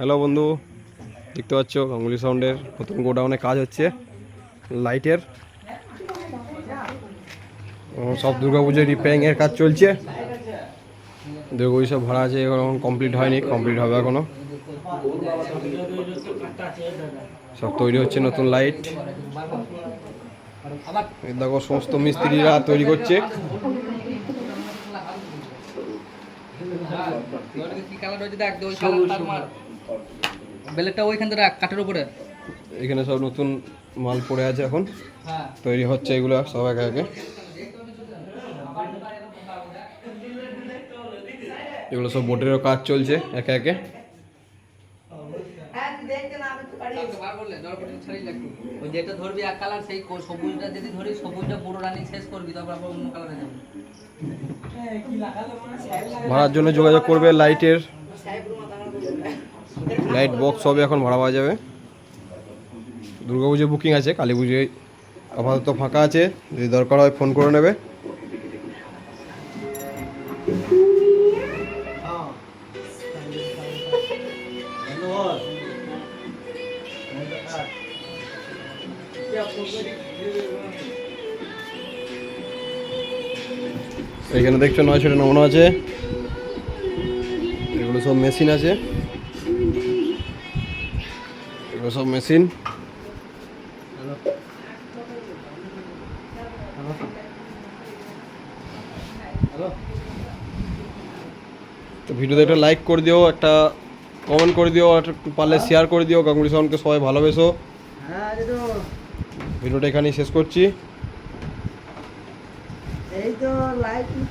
Hello বন্ধু, দেখতে পাচ্ছ গাঙ্গুলি সাউন্ডের নতুন গোডাউনে কাজ হচ্ছে, লাইটের। সব দুর্গাপুজোর রিপেয়ারিংয়ের কাজ চলছে। দুর্গাপুজো সব ভাড়া আছে, এখন কমপ্লিট হয়নি কমপ্লিট হবে এখনও। সব তৈরি হচ্ছে নতুন লাইট দেখো, সমস্ত মিস্ত্রিরা তৈরি করছে। কি কালার দেখ বেলেটটা ওইখান থেকে কাঠের উপরে। এখানে সব নতুন মাল পড়ে আছে এখন। হ্যাঁ। তৈরি হচ্ছে এগুলো সব একে একে। এগুলো সব বোটেরও কাজ চলছে একে একে। লাগবে। যেটা ধরবি এক কালার সেই সবুজটা যদি ধরি সবুজটা পুরো রানিং শেষ করবি তারপর আবার অন্য কালারে যাবে। ভাড়ার জন্য যোগাযোগ করবে লাইটের লাইট বক্স সবই এখন ভাড়া পাওয়া যাবে। দুর্গাপুজো বুকিং আছে, কালী পুজোয় আপাতত ফাঁকা আছে, যদি দরকার হয় ফোন করে নেবে। এখানে দেখছ নয় সেটা নমুনা আছে। এগুলো সব মেশিন আছে। সব মেশিন তো ভিডিওতে একটা লাইক করে দিও, একটা কমেন্ট করে দিও, আর একটু পারলে শেয়ার করে দিও। গাঙ্গুলি সাউন্ডকে সবাই ভালোবেসো। ভিডিওটা এখানেই শেষ করছি। এই তো লাইট